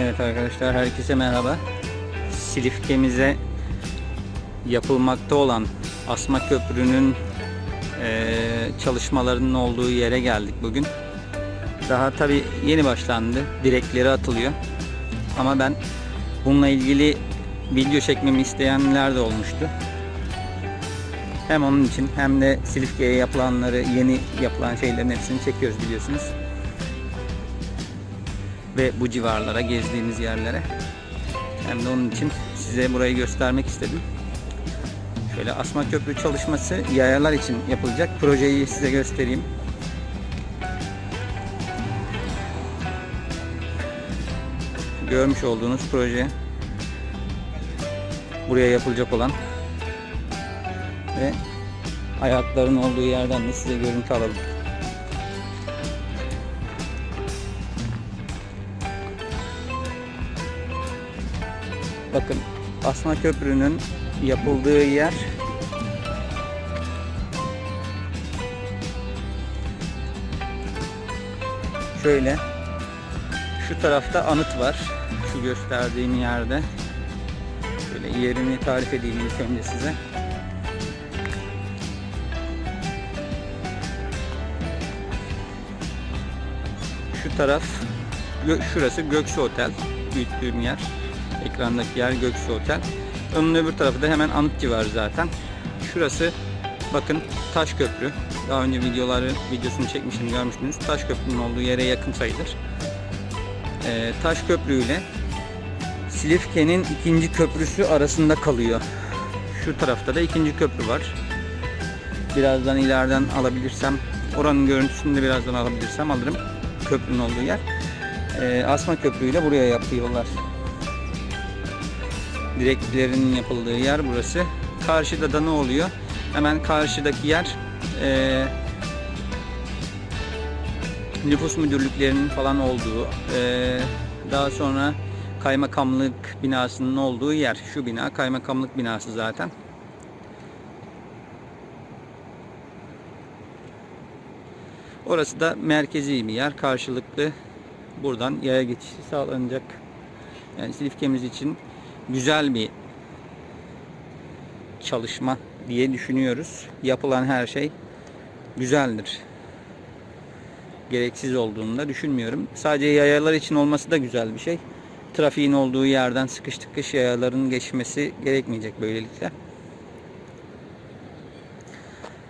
Evet arkadaşlar herkese merhaba. Silifke'mize yapılmakta olan Asma Köprü'nün eee, çalışmalarının olduğu yere geldik bugün. Daha tabi yeni başlandı. Direkleri atılıyor. Ama ben bununla ilgili video çekmemi isteyenler de olmuştu. Hem onun için hem de Silifke'ye yapılanları, yeni yapılan şeylerin hepsini çekiyoruz biliyorsunuz ve bu civarlara gezdiğimiz yerlere hem de onun için size burayı göstermek istedim. Şöyle asma köprü çalışması yayalar için yapılacak. Projeyi size göstereyim. Görmüş olduğunuz proje buraya yapılacak olan ve ayakların olduğu yerden de size görüntü alalım. Bakın Asma Köprü'nün yapıldığı yer. Şöyle şu tarafta anıt var şu gösterdiğim yerde. Şöyle yerini tarif edeyim ilk önce size. Şu taraf şurası Göksu Otel büyüttüğüm yer ekrandaki yer Göksu Otel. Onun öbür tarafı da hemen anıt civarı zaten. Şurası bakın Taş Köprü. Daha önce videoları videosunu çekmişim görmüştünüz. Taş Köprü'nün olduğu yere yakın sayılır. Ee, Taş Köprü ile Silifke'nin ikinci köprüsü arasında kalıyor. Şu tarafta da ikinci köprü var. Birazdan ileriden alabilirsem oranın görüntüsünü de birazdan alabilirsem alırım köprünün olduğu yer. Ee, Asma Köprü ile buraya yapıyorlar direklerinin yapıldığı yer burası. Karşıda da ne oluyor? Hemen karşıdaki yer eee nüfus müdürlüklerinin falan olduğu, eee, daha sonra kaymakamlık binasının olduğu yer. Şu bina kaymakamlık binası zaten. Orası da merkezi bir yer. Karşılıklı buradan yaya geçişi sağlanacak. Yani Silifke'miz için güzel bir çalışma diye düşünüyoruz. Yapılan her şey güzeldir. Gereksiz olduğunu da düşünmüyorum. Sadece yayalar için olması da güzel bir şey. Trafiğin olduğu yerden sıkış tıkış yayaların geçmesi gerekmeyecek böylelikle.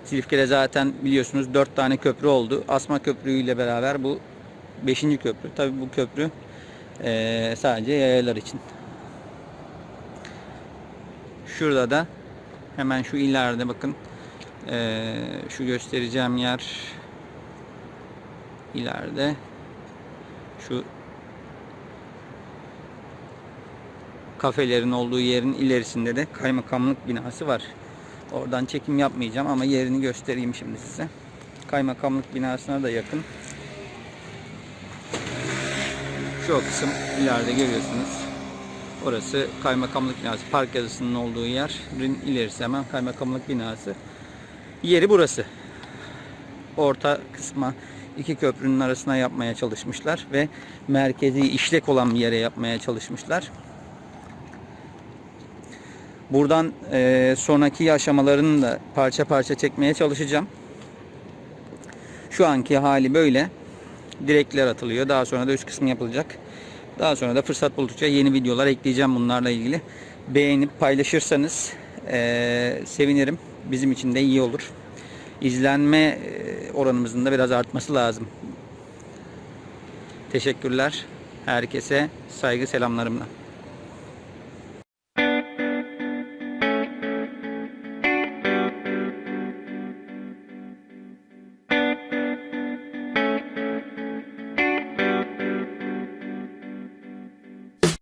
Silifke'de zaten biliyorsunuz 4 tane köprü oldu. Asma Köprü ile beraber bu 5. köprü. Tabi bu köprü sadece yayalar için. Şurada da hemen şu ileride bakın eee, şu göstereceğim yer ileride şu kafelerin olduğu yerin ilerisinde de kaymakamlık binası var. Oradan çekim yapmayacağım ama yerini göstereyim şimdi size. Kaymakamlık binasına da yakın. Şu kısım ileride görüyorsunuz. Orası kaymakamlık binası. Park yazısının olduğu yerin ilerisi hemen kaymakamlık binası. Yeri burası. Orta kısma iki köprünün arasına yapmaya çalışmışlar ve merkezi işlek olan bir yere yapmaya çalışmışlar. Buradan eee, sonraki aşamalarını da parça parça çekmeye çalışacağım. Şu anki hali böyle. Direkler atılıyor. Daha sonra da üst kısmı yapılacak. Daha sonra da fırsat buldukça yeni videolar ekleyeceğim bunlarla ilgili. Beğenip paylaşırsanız eee, sevinirim. Bizim için de iyi olur. İzlenme eee, oranımızın da biraz artması lazım. Teşekkürler. Herkese saygı selamlarımla.